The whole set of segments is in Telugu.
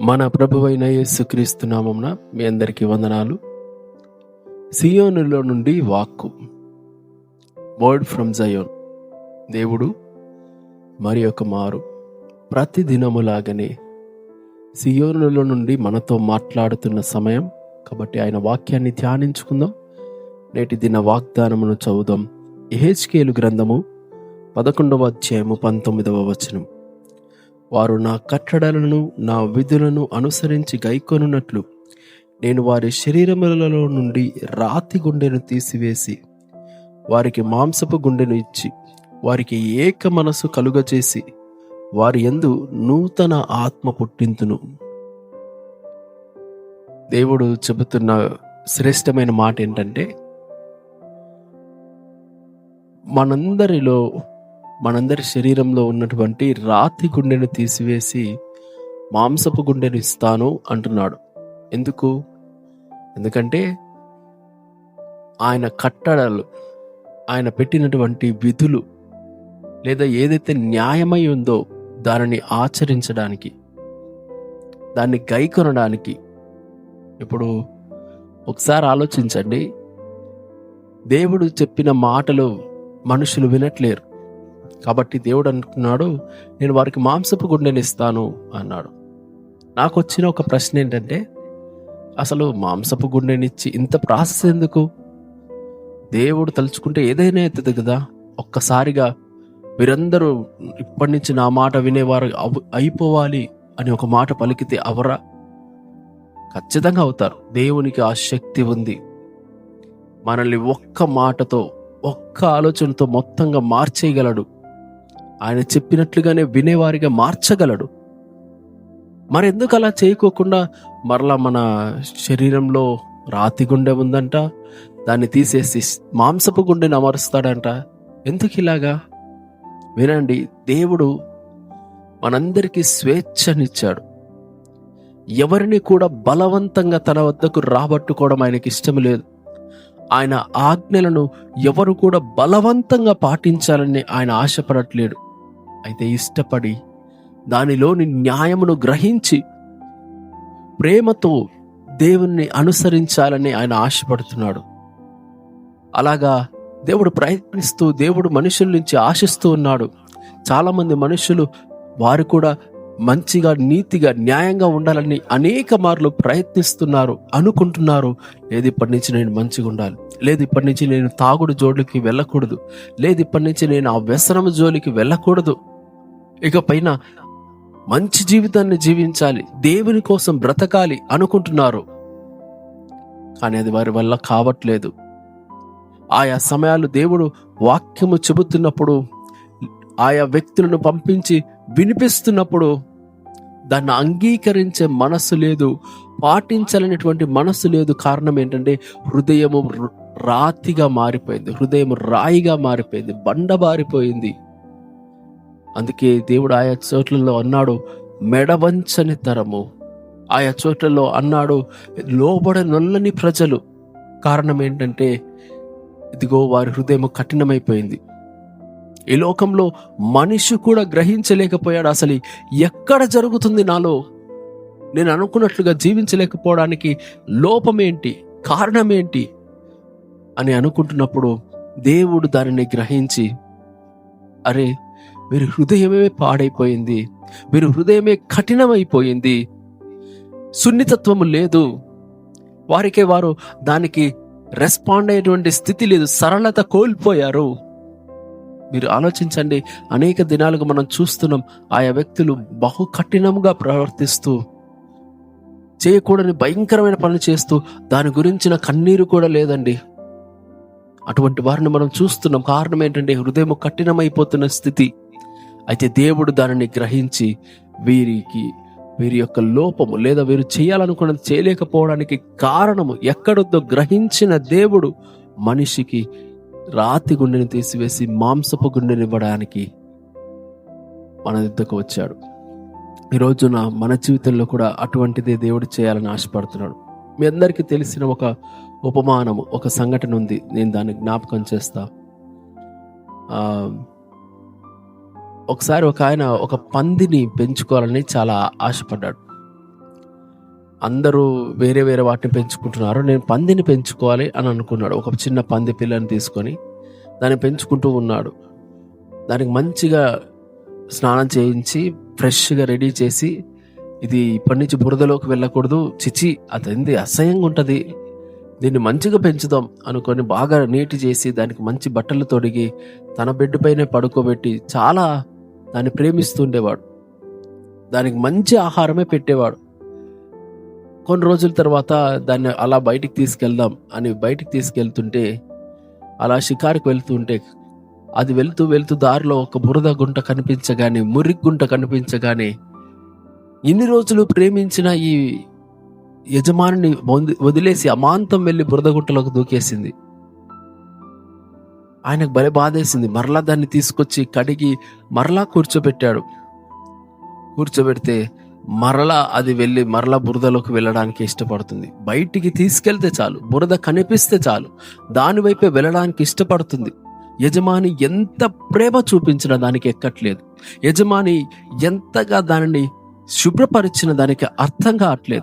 మన ప్రభువైన యేసుక్రీస్తు నామంన మీ అందరికీ వందనాలు. సియోనులో నుండి వాక్కు. వర్డ్ ఫ్రమ్ జయోన్ దేవుడు మరి ఒక మారు ప్రతి దినములాగనే సియోనులో నుండి మనతో మాట్లాడుతున్న సమయం. కాబట్టి ఆయన వాక్యాన్ని ధ్యానించుకుందాం. నేటి దిన వాగ్దానమును చదువుదాం. ఎహెచ్కేలు గ్రంథము పదకొండవ అధ్యాయము పంతొమ్మిదవ వచనం వారు నా కట్టడలను నా విధులను అనుసరించి గైకొనున్నట్లు. నేను వారి శరీరములలో నుండి రాతి గుండెను తీసివేసి వారికి మాంసపు గుండెను ఇచ్చి వారికి ఏక మనసు కలుగచేసి వారి యందు నూతన ఆత్మ పుట్టింతును. దేవుడు చెబుతున్న శ్రేష్టమైన మాట ఏంటంటే మనందరిలో మనందరి శరీరంలో ఉన్నటువంటి రాతి గుండెను తీసివేసి మాంసపు గుండెను ఇస్తాను అంటున్నాడు. ఎందుకు? ఎందుకంటే ఆయన కట్టడలు ఆయన పెట్టినటువంటి విధులు లేదా ఏదైతే న్యాయమై ఉందో దానిని ఆచరించడానికి దాన్ని గైకొనడానికి ఇప్పుడు ఒకసారి ఆలోచించండి. దేవుడు చెప్పిన మాటలు మనుషులు వినట్లేరు. కాబట్టి దేవుడు అనుకున్నాడు నేను వారికి మాంసపు గుండెని ఇస్తాను అన్నాడు. నాకు వచ్చిన ఒక ప్రశ్న ఏంటంటే అసలు మాంసపు గుండెనిచ్చి ఇంత ప్రాసెస్ ఎందుకు? దేవుడు తలుచుకుంటే ఏదైనా అవుతుంది కదా. ఒక్కసారిగా వీరందరూ ఇప్పటి నుంచి నా మాట వినేవారు అయిపోవాలి అని ఒక మాట పలికితే అవరా ఖచ్చితంగా అవుతారు. దేవునికి ఆ శక్తి ఉంది. మనల్ని ఒక్క మాటతో ఒక్క ఆలోచనతో మొత్తంగా మార్చేయగలడు. ఆయన చెప్పినట్లుగానే వినేవారిగా మార్చగలడు. మరెందుకు అలా చేయకోకుండా మరలా మన శరీరంలో రాతి గుండె ఉందంట దాన్ని తీసేసి మాంసపు గుండెని అమరుస్తాడంట. ఎందుకు ఇలాగా? వినండి దేవుడు మనందరికీ స్వేచ్ఛనిచ్చాడు. ఎవరిని కూడా బలవంతంగా తన వద్దకు రాబట్టుకోవడం ఆయనకి ఇష్టం లేదు. ఆయన ఆజ్ఞలను ఎవరు కూడా బలవంతంగా పాటించాలని ఆయన ఆశపడట్లేడు. అయితే ఇష్టపడి దానిలోని న్యాయమును గ్రహించి ప్రేమతో దేవుణ్ణి అనుసరించాలని ఆయన ఆశపడుతున్నాడు. అలాగా దేవుడు ప్రయత్నిస్తూ దేవుడు మనుషుల నుంచి ఆశిస్తూ ఉన్నాడు. చాలామంది మనుషులు వారు కూడా మంచిగా నీతిగా న్యాయంగా ఉండాలని అనేక మార్లు ప్రయత్నిస్తున్నారు అనుకుంటున్నారు. లేదు ఇప్పటి నుంచి నేను మంచిగా ఉండాలి. లేదు ఇప్పటి నుంచి నేను తాగుడు జోలికి వెళ్ళకూడదు. లేదు ఇప్పటి నుంచి నేను ఆ వ్యసనం జోలికి వెళ్ళకూడదు. ఇక పైన మంచి జీవితాన్ని జీవించాలి దేవుని కోసం బ్రతకాలి అనుకుంటున్నారు. కానీ అది వారి వల్ల కావట్లేదు. ఆయా సమయాలు దేవుడు వాక్యము చెబుతున్నప్పుడు ఆయా వ్యక్తులను పంపించి వినిపిస్తున్నప్పుడు దాన్ని అంగీకరించే మనస్సు లేదు పాటించాలనేటువంటి మనస్సు లేదు. కారణం ఏంటంటే హృదయము రాతిగా మారిపోయింది హృదయం రాయిగా మారిపోయింది బండబారిపోయింది అందుకే దేవుడు ఆయా చోట్లలో అన్నాడు మెడవంచని తరము. ఆయా చోట్లలో అన్నాడు లోబడ నొల్లని ప్రజలు. కారణం ఏంటంటే ఇదిగో వారి హృదయం కఠినమైపోయింది. ఈ లోకంలో మనిషి కూడా గ్రహించలేకపోయాడు. అసలు ఎక్కడ జరుగుతుంది నాలో? నేను అనుకున్నట్లుగా జీవించలేకపోవడానికి లోపమేంటి కారణమేంటి అని అనుకుంటున్నప్పుడు దేవుడు దానిని గ్రహించి అరే వీరి హృదయమే పాడైపోయింది. వీరి హృదయమే కఠినమైపోయింది. సున్నితత్వము లేదు. వారికే వారు దానికి రెస్పాండ్ అయ్యేటువంటి స్థితి లేదు. సరళత కోల్పోయారు. మీరు ఆలోచించండి. అనేక దినాలుగా మనం చూస్తున్నాం. ఆయా వ్యక్తులు బహు కఠినంగా ప్రవర్తిస్తూ చేయకూడని భయంకరమైన పనులు చేస్తూ దాని గురించిన కన్నీరు కూడా లేదండి. అటువంటి వారిని మనం చూస్తున్నాం. కారణం ఏంటంటే హృదయం కఠినమైపోతున్న స్థితి. అయితే దేవుడు దానిని గ్రహించి వీరికి వీరి యొక్క లోపము లేదా వీరు చేయాలనుకున్నది చేయలేకపోవడానికి కారణము ఎక్కడుందో గ్రహించిన దేవుడు మనిషికి రాతి గుండెని తీసివేసి మాంసపు గుండెని ఇవ్వడానికి మన యుద్ధకు వచ్చాడు. ఈ రోజున మన జీవితంలో కూడా అటువంటిదే దేవుడు చేయాలని ఆశపడుతున్నాడు. మీ అందరికీ తెలిసిన ఒక ఉపమానము ఒక సంఘటన ఉంది. నేను దాన్ని జ్ఞాపకం చేస్తా. ఒకసారి ఒక ఆయన ఒక పందిని పెంచుకోవాలని చాలా ఆశపడ్డాడు. అందరూ వేరే వేరే వాటిని పెంచుకుంటున్నారు. నేను పందిని పెంచుకోవాలి అని అనుకున్నాడు. ఒక చిన్న పంది పిల్లని తీసుకొని దాన్ని పెంచుకుంటూ ఉన్నాడు. దానికి మంచిగా స్నానం చేయించి ఫ్రెష్గా రెడీ చేసి ఇది ఇప్పటి నుంచి బురదలోకి వెళ్ళకూడదు. చిచి అదేంది అసహ్యంగా ఉంటుంది. దీన్ని మంచిగా పెంచుదాం అనుకొని బాగా నీటి చేసి దానికి మంచి బట్టలు తొడిగి తన బెడ్ పైనే పడుకోబెట్టి చాలా దాన్ని ప్రేమిస్తుండేవాడు. దానికి మంచి ఆహారమే పెట్టేవాడు. కొన్ని రోజుల తర్వాత దాన్ని అలా బయటికి తీసుకెళ్దాం అని బయటికి తీసుకెళ్తుంటే అలా షికారుకు వెళ్తుంటే అది వెళ్తూ వెళ్తూ దారిలో ఒక బురద గుంట కనిపించగానే మురికి గుంట కనిపించగానే ఇన్ని రోజులు ప్రేమించిన ఈ యజమానిని వదిలేసి అమాంతం వెళ్ళి బురద గుంటలోకి దూకేసింది. ఆయనకు భలే బాధేసింది. మరలా దాన్ని తీసుకొచ్చి కడిగి మరలా కూర్చోబెట్టాడు. కూర్చోబెడితే మరలా అది వెళ్ళి మరలా బురదలోకి వెళ్ళడానికి ఇష్టపడుతుంది. బయటికి తీసుకెళ్తే చాలు. బురద కనిపిస్తే చాలు. దానివైపే వెళ్ళడానికి ఇష్టపడుతుంది. యజమాని ఎంత ప్రేమ చూపించినా దానికి ఎక్కట్లేదు. యజమాని ఎంతగా దానిని శుభ్రపరిచిన దానికి అర్థం కావట్లేదు.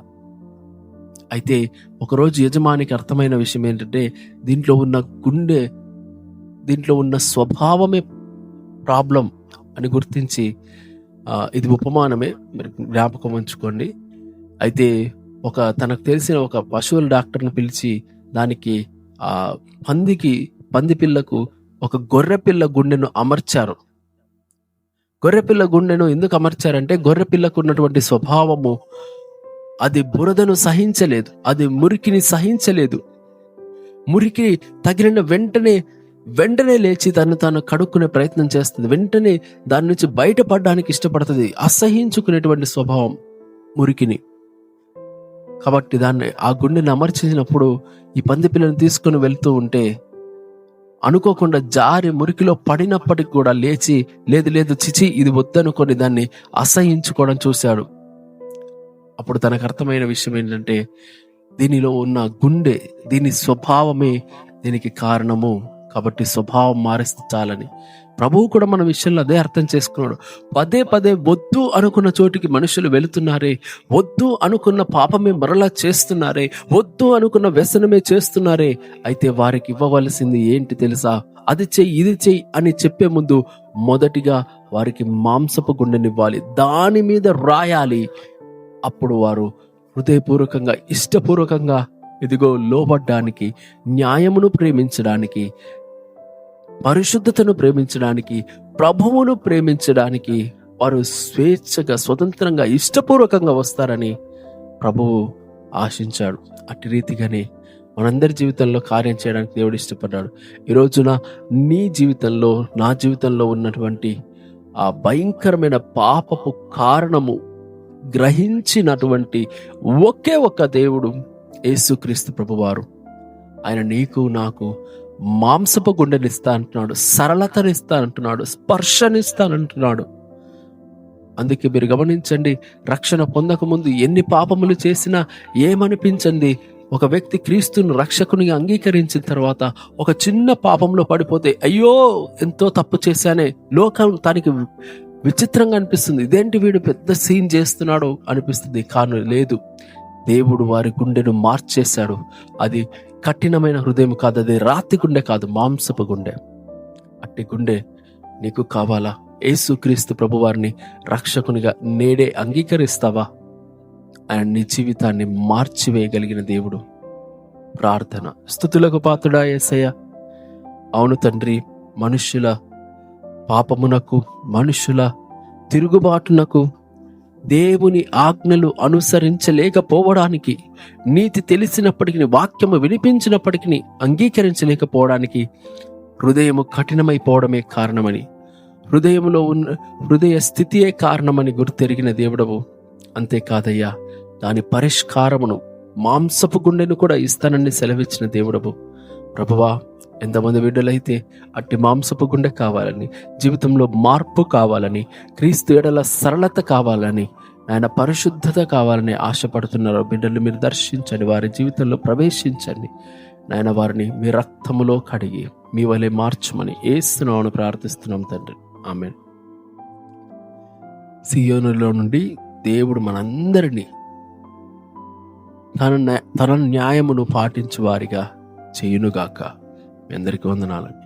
అయితే ఒకరోజు యజమానికి అర్థమైన విషయం ఏంటంటే దీంట్లో ఉన్న గుండె దీంట్లో ఉన్న స్వభావమే ప్రాబ్లం అని గుర్తించి ఇది ఉపమానమే. మీరు జ్ఞాపకం ఉంచుకోండి. అయితే ఒక తనకు తెలిసిన ఒక పశువుల డాక్టర్ని పిలిచి దానికి ఆ పందికి పంది పిల్లకు ఒక గొర్రెపిల్ల గుండెను అమర్చారు. గొర్రెపిల్ల గుండెను ఎందుకు అమర్చారంటే గొర్రెపిల్లకు ఉన్నటువంటి స్వభావము అది బురదను సహించలేదు అది మురికిని సహించలేదు. మురికి తగిలిన వెంటనే వెంటనే లేచి తను తాను కడుక్కునే ప్రయత్నం చేస్తుంది. వెంటనే దాని నుంచి బయటపడడానికి ఇష్టపడుతుంది. అసహించుకునేటువంటి స్వభావం మురికిని. కాబట్టి దాన్ని ఆ గుండెని అమర్చినప్పుడు ఈ పంది పిల్లని తీసుకొని వెళ్తూ ఉంటే అనుకోకుండా జారి మురికిలో పడినప్పటికి కూడా లేచి లేదు లేదు చిచి ఇది వద్దనుకొని దాన్ని అసహించుకోవడం చూశాడు. అప్పుడు తనకు అర్థమైన విషయం ఏంటంటే దీనిలో ఉన్న గుండె దీని స్వభావమే దీనికి కారణము. కాబట్టి స్వభావం మారిస్తే చాలని. ప్రభువు కూడా మన విషయంలో అదే అర్థం చేసుకున్నాడు. పదే పదే వద్దు అనుకున్న చోటికి మనుషులు వెళుతున్నారే వద్దు అనుకున్న పాపమే మరలా చేస్తున్నారే వద్దు అనుకున్న వ్యసనమే చేస్తున్నారే అయితే వారికి ఇవ్వవలసింది ఏంటి తెలుసా? అది చెయ్యి ఇది చెయ్యి అని చెప్పే ముందు మొదటిగా వారికి మాంసపు గుండెనివ్వాలి దాని మీద రాయాలి. అప్పుడు వారు హృదయపూర్వకంగా ఇష్టపూర్వకంగా ఇదిగో లోబడ్డానికి న్యాయమును ప్రేమించడానికి పరిశుద్ధతను ప్రేమించడానికి ప్రభువును ప్రేమించడానికి వారు స్వేచ్ఛగా స్వతంత్రంగా ఇష్టపూర్వకంగా వస్తారని ప్రభువు ఆశించాడు. అట్టి రీతిగానే మనందరి జీవితంలో కార్యం చేయడానికి దేవుడు ఇష్టపడ్డాడు. ఈ రోజున నీ జీవితంలో నా జీవితంలో ఉన్నటువంటి ఆ భయంకరమైన పాపపు కారణము గ్రహించినటువంటి ఒకే ఒక్క దేవుడు యేసుక్రీస్తు ప్రభువారు. ఆయన నీకు నాకు మాంసపు గుండెనిస్తా అంటున్నాడు సరళతనిస్తా అంటున్నాడు స్పర్శనిస్తానంటున్నాడు అందుకే మీరు గమనించండి రక్షణ పొందక ముందు ఎన్ని పాపములు చేసినా ఏమనిపించండి? ఒక వ్యక్తి క్రీస్తును రక్షకునిగా అంగీకరించిన తర్వాత ఒక చిన్న పాపంలో పడిపోతే అయ్యో ఎంతో తప్పు చేశానే లోకం తనకి విచిత్రంగా అనిపిస్తుంది ఇదేంటి వీడు పెద్ద సీన్ చేస్తున్నాడు అనిపిస్తుంది కాను లేదు. దేవుడు వారి గుండెను మార్చేశాడు అది కఠినమైన హృదయం కాదు అది రాతి గుండె కాదు మాంసపు గుండె. అట్టి గుండె నీకు కావాలా? యేసుక్రీస్తు ప్రభువారిని రక్షకునిగా నేడే అంగీకరిస్తావా? ఆయన నీ జీవితాన్ని మార్చివేయగలిగిన దేవుడు. ప్రార్థన. స్థుతులకు పాత్రుడా యేసయ్య అవును తండ్రి మనుష్యుల పాపమునకు మనుష్యుల తిరుగుబాటునకు దేవుని ఆజ్ఞలు అనుసరించలేకపోవడానికి నీతి తెలిసినప్పటికీ వాక్యము వినిపించినప్పటికీ అంగీకరించలేకపోవడానికి హృదయము కఠినమైపోవడమే కారణమని హృదయంలో ఉన్న హృదయ స్థితియే కారణమని గుర్తెరిగిన దేవుడవు. అంతేకాదయ్యా దాని పరిష్కారమును మాంసపు గుండెను కూడా ఇస్తానని సెలవిచ్చిన దేవుడవు. ప్రభువా ఎంతమంది బిడ్డలైతే అట్టి మాంసపు గుండె కావాలని జీవితంలో మార్పు కావాలని క్రీస్తు ఎడల సరళత కావాలని ఆయన పరిశుద్ధత కావాలని ఆశపడుతున్నారో బిడ్డలు మీరు దర్శించండి వారి జీవితంలో ప్రవేశించండి. నాయన వారిని మీ రక్తములో కడిగి మీ వలె మార్చమని ఏస్తున్నామని ప్రార్థిస్తున్నాం తండ్రి. ఆమె సియోనులో నుండి దేవుడు మనందరినీ తన తన న్యాయమును పాటించు వారిగా చేయునుగాక. మీ అందరికీ వందనాలు.